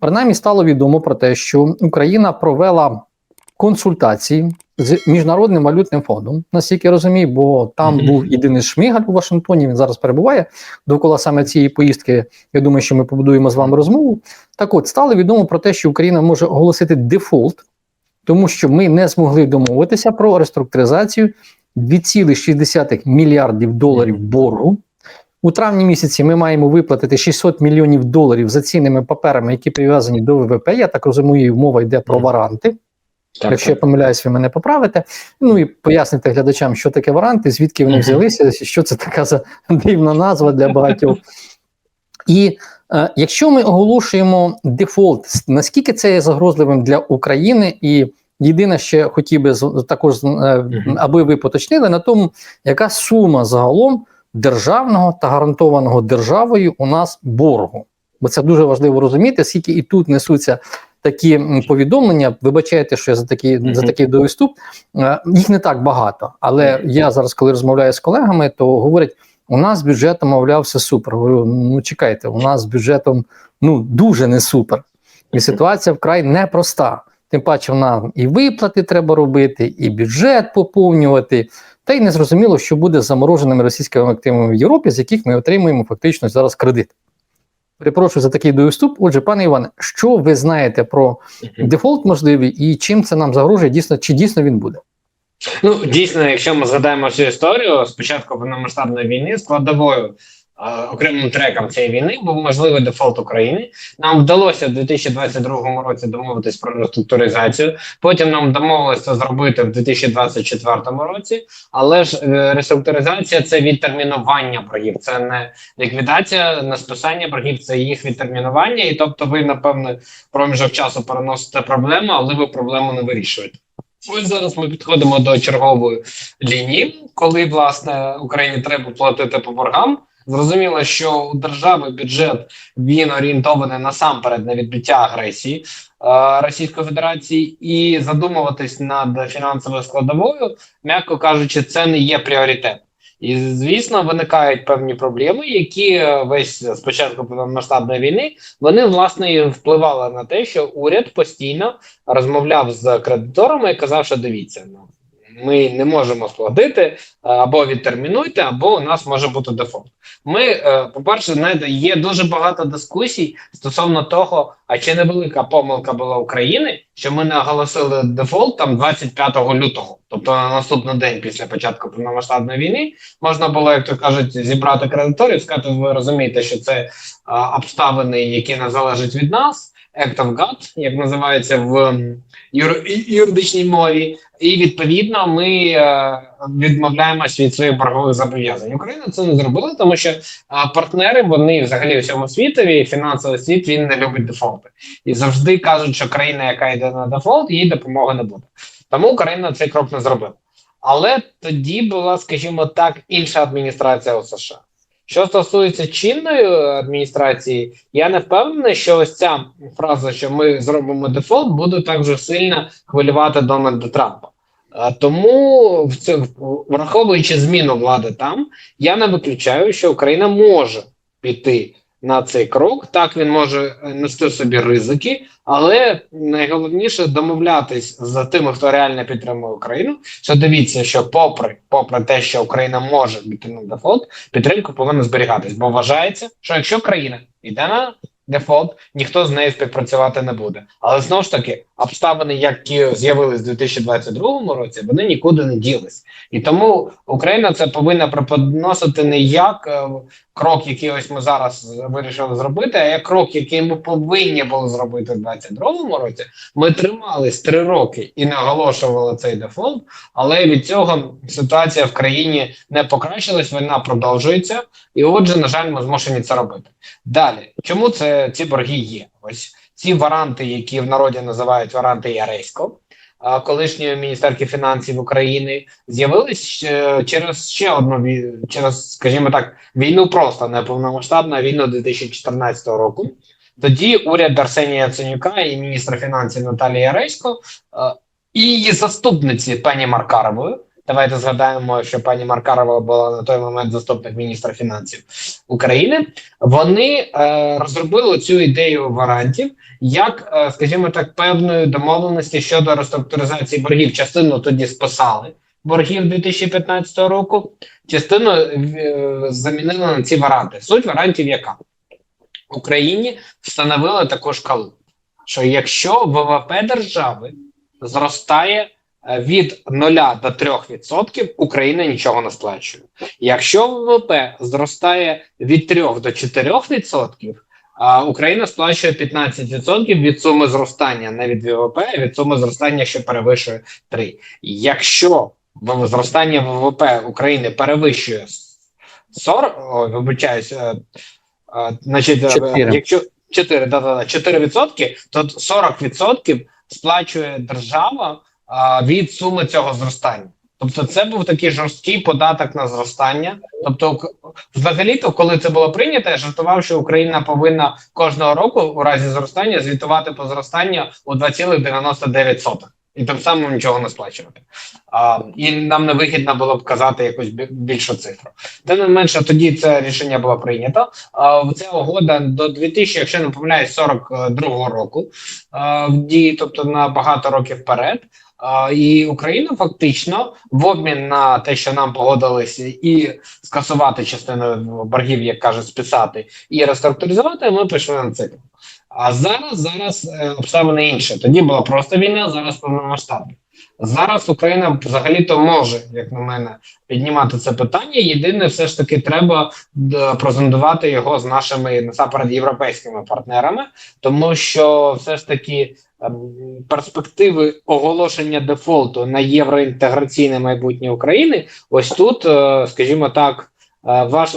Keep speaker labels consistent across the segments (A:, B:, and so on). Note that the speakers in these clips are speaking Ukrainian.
A: принаймні стало відомо про те, що Україна провела консультації з міжнародним валютним фондом, наскільки я розумію, бо там був єдиний Шмигаль у Вашингтоні. Він зараз перебуває довкола саме цієї поїздки. Я думаю, що ми побудуємо з вами розмову. Так, от стало відомо про те, що Україна може оголосити дефолт, тому що ми не змогли домовитися про реструктуризацію 2,6 мільярдів доларів боргу. У травні місяці ми маємо виплатити 600 мільйонів доларів за цінними паперами, які прив'язані до ВВП. Я так розумію, мова йде про варанти.
B: Так,
A: Якщо я помиляюсь, ви мене поправите. Ну і поясните глядачам, що таке варанти, звідки вони взялися, що це така за дивна назва для багатьох. І е, якщо ми оголошуємо дефолт, наскільки це є загрозливим для України? І єдине, ще хотів би також, е, аби ви поточнили на тому, яка сума загалом державного та гарантованого державою у нас боргу. Бо це дуже важливо розуміти, скільки і тут несуться такі повідомлення. Вибачайте, що я за такий,
B: Мгм.
A: за такий довіступ. Е, Їх не так багато. Але
B: Мгм.
A: я зараз, коли розмовляю з колегами, то говорять: у нас з бюджетом, мовляв, все супер. Говорю, ну чекайте, у нас з бюджетом ну дуже не супер. І ситуація вкрай непроста. Тим паче, нам і виплати треба робити, і бюджет поповнювати. Та й незрозуміло, що буде з замороженими російськими активами в Європі, з яких ми отримуємо фактично зараз кредит. Перепрошую за такий довіступ. Отже, пане Іване, що ви знаєте про дефолт можливий і чим це нам загрожує? Дійсно, чи дійсно він буде?
B: Ну дійсно, якщо ми згадаємо всю історію, спочатку повномасштабної війни складовою окремим треком цієї війни був можливий дефолт України. Нам вдалося в 2022 році домовитись про реструктуризацію. Потім нам домовилося це зробити в 2024 році. Але ж е, реструктуризація це відтермінування боргів, це не ліквідація, не списання боргів, це їх відтермінування. І тобто, ви напевне проміжок часу переносите проблему, але ви проблему не вирішуєте. Ось зараз ми підходимо до чергової лінії, коли власне Україні треба платити по боргам. Зрозуміло, що у держави бюджет він орієнтований насамперед на відбиття агресії е, Російської Федерації, і задумуватись над фінансовою складовою, м'яко кажучи, це не є пріоритет. І звісно, виникають певні проблеми, які е, весь спочатку повномасштабної війни вони власне впливали на те, що уряд постійно розмовляв з кредиторами і казав, що дивіться, ну ми не можемо сплатити е, або відтермінуйте, або у нас може бути дефолт. Ми, е, по-перше, знаєте, є дуже багато дискусій стосовно того, а чи невелика помилка була України, що ми не оголосили дефолт там 25 лютого, тобто на наступний день після початку повномасштабної війни, можна було, як то кажуть, зібрати кредиторів, сказати, ви розумієте, що це обставини, які не залежать від нас. Act of God, як називається в юр, юридичній мові, і відповідно ми е, відмовляємося від своїх боргових зобов'язань. Україна це не зробила, тому що партнери вони взагалі у всьому світові, фінансовий світ він не любить дефолти і завжди кажуть, що країна, яка йде на дефолт, їй допомоги не буде. Тому Україна цей крок не зробила. Але тоді була, скажімо так, інша адміністрація у США. Що стосується чинної адміністрації, я не впевнений, що ось ця фраза, що ми зробимо дефолт, буде так же сильно хвилювати Дональда Трампа. Тому в цих враховуючи зміну влади там, я не виключаю, що Україна може піти на цей крок. Так він може е, нести собі ризики, але найголовніше домовлятись з тими, хто реально підтримує Україну. Що дивіться, що попри попри те, що Україна може бути на дефолт, підтримка повинна зберігатись, бо вважається, що якщо країна йде на дефолт, ніхто з нею співпрацювати не буде. Але знову ж таки, обставини, які з'явились у 2022 році, вони нікуди не ділись. І тому Україна це повинна преподносити не як е, крок, який ось ми зараз вирішили зробити, а як крок, який ми повинні були зробити в 2022 році. Ми тримались три роки і не оголошували цей дефолт, але від цього ситуація в країні не покращилась, війна продовжується, і отже, на жаль, ми змушені це робити. Далі, чому це ці борги є? Ось ці варанти, які в народі називають варанти Яресько, колишньої міністерки фінансів України, з'явились е, через ще одну через, скажімо так, війну просто не повномасштабну, а війну 2014 року. Тоді уряд Арсенія Яценюка і міністра фінансів Наталії Яресько і її заступниці пані Маркарової Давайте згадаємо, що пані Маркарова була на той момент заступник міністра фінансів України. Вони е, розробили цю ідею варантів як, е, скажімо так, певної домовленості щодо реструктуризації боргів. Частину тоді списали боргів 2015 року, частину е, замінили на ці варанти. Суть варантів яка? Україні встановили таку шкалу, що якщо ВВП держави зростає від 0 до 3%, Україна нічого не сплачує. Якщо ВВП зростає від 3 до 4%, а Україна сплачує 15% від суми зростання, не від ВВП, а від суми зростання, що перевищує 3. Якщо зростання ВВП України перевищує 40, ой, вибачаюсь, е, е, значить, е,
A: Чотири.
B: якщо 4, да, да, да, 4%, то 40% сплачує держава від суми цього зростання. Тобто, це був такий жорсткий податок на зростання. Тобто, взагалі-то, коли це було прийнято, я жартував, що Україна повинна кожного року у разі зростання звітувати по зростанню у 2,99. І тим самим нічого не сплачувати. А, і нам не вигідно було б казати якусь більшу цифру. Тим не менше, тоді це рішення було прийнято. А, ця угода до 2000, якщо не помиляюсь, 42 року а, в дії, тобто на багато років вперед. І Україна фактично в обмін на те, що нам погодилися, і скасувати частину боргів, як кажуть, списати і реструктуризувати, ми пішли на цикл. А зараз зараз е, обставини інші. Тоді була просто війна, зараз повномасштабна. Зараз Україна взагалі-то може, як на мене, піднімати це питання. Єдине, все ж таки, треба д- прозондувати його з нашими насамперед європейськими партнерами, тому що все ж таки ем, перспективи оголошення дефолту на євроінтеграційне майбутнє України. Ось тут, е, скажімо так. Ваш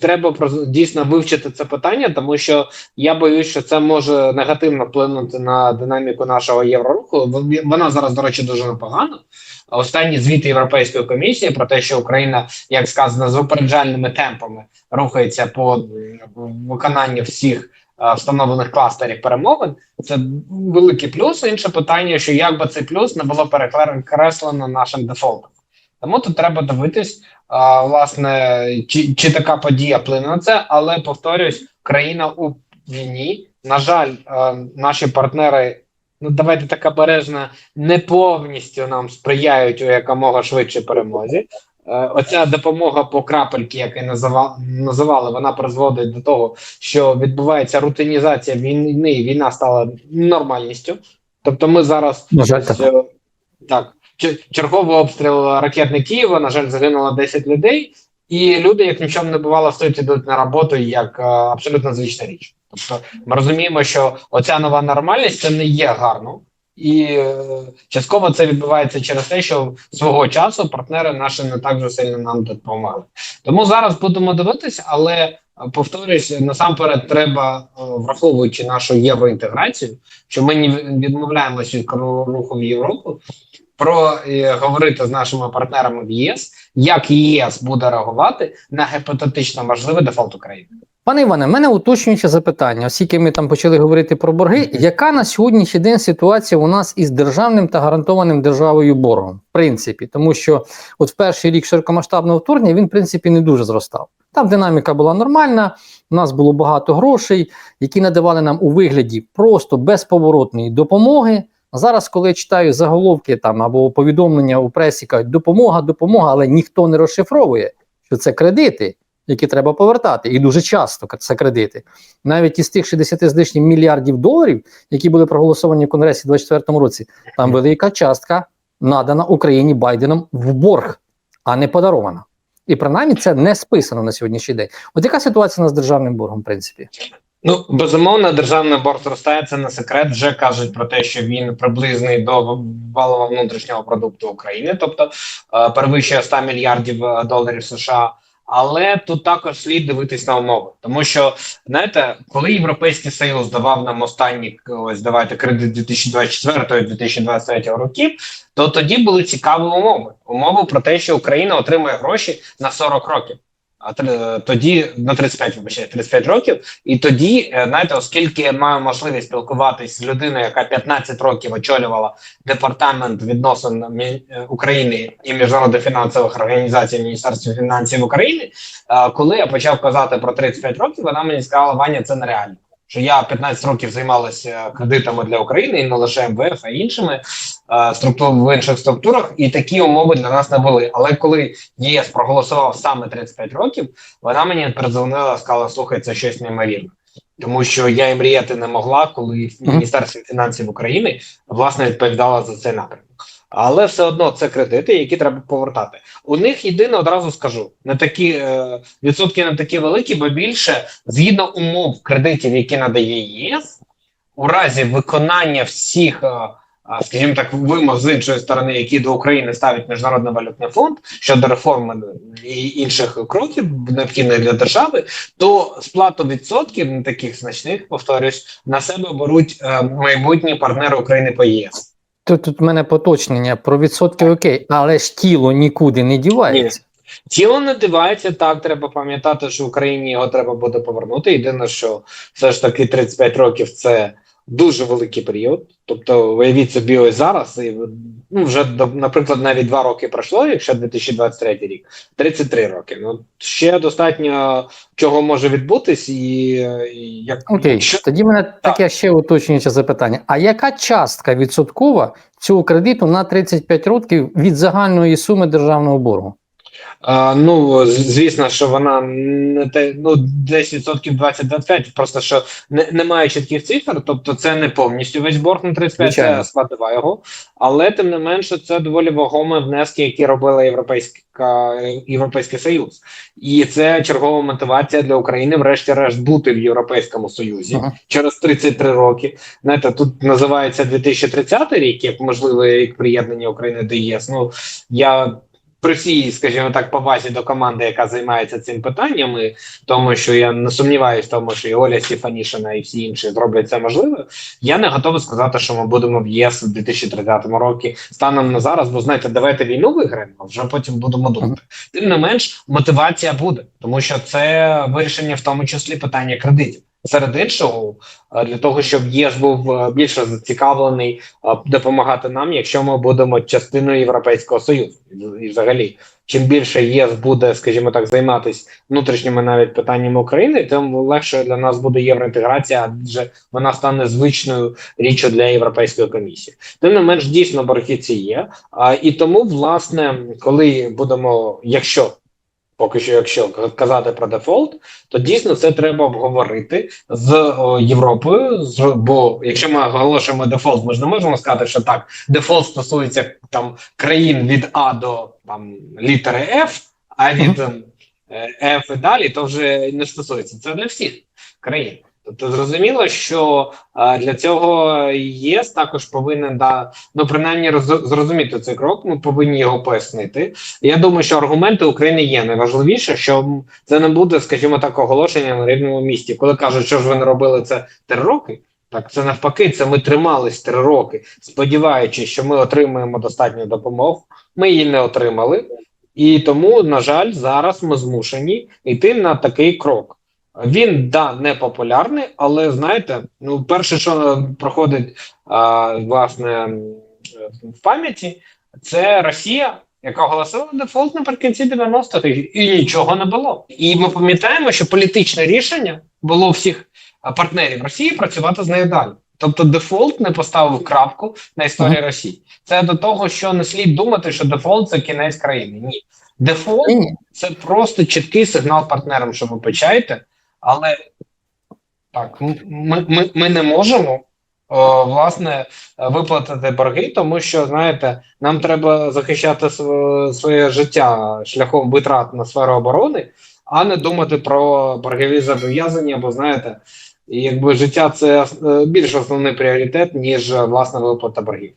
B: треба дійсно вивчити це питання, тому що я боюсь, що це може негативно вплинути на динаміку нашого євроруху. Вона зараз, до речі, дуже непогана. Останні звіти Європейської комісії про те, що Україна, як сказано, з випереджальними темпами рухається по виконанню всіх встановлених кластерів перемовин. Це великий плюс. Інше питання, що як би цей плюс не було перекреслено нашим дефолтом. Тому тут треба дивитись, а, власне, чи, чи така подія вплине на це, але повторюсь, країна у війні. На жаль, е, наші партнери, ну давайте так обережно, не повністю нам сприяють у якомога швидше перемозі. Е, Оця допомога по крапельки, яку називали, називали, вона призводить до того, що відбувається рутинізація війни, і війна стала нормальністю. Тобто, ми зараз
A: На жаль, так.
B: Так, черговий обстріл ракетний Києва, на жаль, загинуло 10 людей, і люди, як нічого не бувало, стоять ідуть на роботу як е, абсолютно звична річ. Тобто, ми розуміємо, що оця нова нормальність це не є гарно, і е, частково це відбувається через те, що свого часу партнери наші не так вже сильно нам допомагали. Тому зараз будемо дивитися, але е, повторюсь, насамперед треба, е, враховуючи нашу євроінтеграцію, що ми не відмовляємося від руху в Європу, про е, говорити з нашими партнерами в ЄС, як ЄС буде реагувати на гіпотетично можливий дефолт України.
A: Пане Іване, в мене уточнююче запитання, оскільки ми там почали говорити про борги. Яка на сьогоднішній день ситуація у нас із державним та гарантованим державою боргом? В принципі, тому що от в перший рік широкомасштабного вторгнення він, в принципі, не дуже зростав. Там динаміка була нормальна, у нас було багато грошей, які надавали нам у вигляді просто безповоротної допомоги. А зараз, коли я читаю заголовки там або повідомлення у пресі, кажуть, допомога, допомога, але ніхто не розшифровує, що це кредити, які треба повертати, і дуже часто це кредити. Навіть із тих 60 з лишнім мільярдів доларів, які були проголосовані в Конгресі у 2024 році, там велика частка надана Україні Байденом в борг, а не подарована. І принаймні це не списано на сьогоднішній день. От яка ситуація у нас з державним боргом, в принципі?
B: Ну безумовно, державний борг зростає. Це не секрет. Вже кажуть про те, що він приблизний до валового внутрішнього продукту України, тобто е, перевищує 100 мільярдів е, доларів США. Але тут також слід дивитись на умови, тому що знаєте, коли європейський союз давав нам останні ось давайте кредит 2024-2023 років, то тоді були цікаві умови. Умови про те, що Україна отримує гроші на 40 років. А тоді на 35, вибачаю, 35 років. І тоді, е, знаєте, оскільки я маю можливість спілкуватись з людиною, яка 15 років очолювала департамент відносин е, України і міжнародних фінансових організацій Міністерства фінансів України, е, коли я почав казати про 35 років, вона мені сказала, Ваня, це нереально. Що я 15 років займалася кредитами для України і не лише МВФ, а іншими е, структур в інших структурах, і такі умови для нас не були. Але коли ЄС проголосував саме 35 років, вона мені передзвонила, сказала: слухай, це щось неймовірне. Тому що я і мріяти не могла, коли. Міністерство фінансів України власне відповідало за цей напрямок. Але все одно це кредити, які треба повертати. У них єдине одразу скажу: не такі е, відсотки не такі великі, бо більше згідно умов кредитів, які надає ЄС, у разі виконання всіх, е, скажімо так, вимог з іншої сторони, які до України ставить міжнародний валютний фонд щодо реформи і інших кроків, необхідних для держави, то сплату відсотків не таких значних, повторюсь, на себе беруть е, майбутні партнери України по ЄС.
A: Тут, тут в мене поточнення про відсотки окей, але ж тіло нікуди не дівається.
B: Тіло не дивається, так треба пам'ятати, що Україні його треба буде повернути. Єдине, що все ж таки 35 років це дуже великий період. Тобто, уявіть собі, ось зараз, і ну вже наприклад, навіть два роки пройшло, якщо 2023 рік, 33 роки. Ну ще достатньо чого може відбутись, і, і як
A: Окей,
B: що
A: тоді мене таке ще уточнююче запитання: а яка частка відсоткова цього кредиту на 35 років від загальної суми державного боргу?
B: А, ну звісно, що вона не те, ну десь відсотків 20-25, просто що не, немає чітких цифр, тобто це не повністю весь борг на 35,
A: Звичайно.
B: це складова його, але тим не менше це доволі вагомі внески, які робила Європейська Європейський Союз, і це чергова мотивація для України, врешті-решт, бути в Європейському Союзі
A: Ага.
B: через 33 роки. Знаєте, тут називається 2030 рік, як можливий рік приєднання України до ЄС. Ну я при всій, скажімо так, повазі до команди, яка займається цим питанням, і тому що я не сумніваюся в тому, що і Оля Стефанішина і всі інші зроблять це можливе. Я не готовий сказати, що ми будемо в ЄС у 2030 році станом на зараз. Бо знаєте, давайте війну виграємо, а вже потім будемо думати. Тим не менш, мотивація буде, тому що це вирішення, в тому числі питання кредитів. Серед іншого, е, для того, щоб ЄС був е, більше зацікавлений е, допомагати нам, якщо ми будемо частиною Європейського Союзу, І- взагалі, чим більше ЄС буде, скажімо так, займатися внутрішніми навіть питаннями України, тим легше для нас буде євроінтеграція, адже вона стане звичною річчю для Європейської комісії. Тим не менш, дійсно борги ці є. І тому, власне, коли будемо, якщо поки що, якщо казати про дефолт, то дійсно це треба обговорити з о, Європою. З бо якщо ми оголошуємо дефолт, ми ж не можемо сказати, що так, дефолт стосується там країн від А до там літери F, а від е, F і далі, то вже не стосується. Це для всіх країн. Тобто зрозуміло, що для цього ЄС також повинен да ну принаймні роз, зрозуміти цей крок. Ми повинні його пояснити. Я думаю, що аргументи України є найважливіше, що це не буде, скажімо так, оголошення на рівному місці. Коли кажуть, що ж ви не робили це три роки. Так, це навпаки, це ми тримались три роки, сподіваючись, що ми отримаємо достатню допомогу. Ми її не отримали, і тому, на жаль, зараз ми змушені йти на такий крок. Він да не популярний, але знаєте, ну перше, що проходить а, власне в пам'яті, це Росія, яка оголосила дефолт наприкінці 90-х, і нічого не було. І ми пам'ятаємо, що політичне рішення було у всіх партнерів Росії працювати з нею далі. Тобто дефолт не поставив крапку на історії Росії. Це до того, що не слід думати, що дефолт це кінець країни. Ні, дефолт це просто чіткий сигнал партнерам, що ви почаєте, але так, ми, ми, ми не можемо о, власне виплатити борги, тому що знаєте, нам треба захищати св- своє життя шляхом витрат на сферу оборони, а не думати про боргові зобов'язання, бо знаєте, якби життя це е, більш основний пріоритет, ніж е, власне виплата боргів.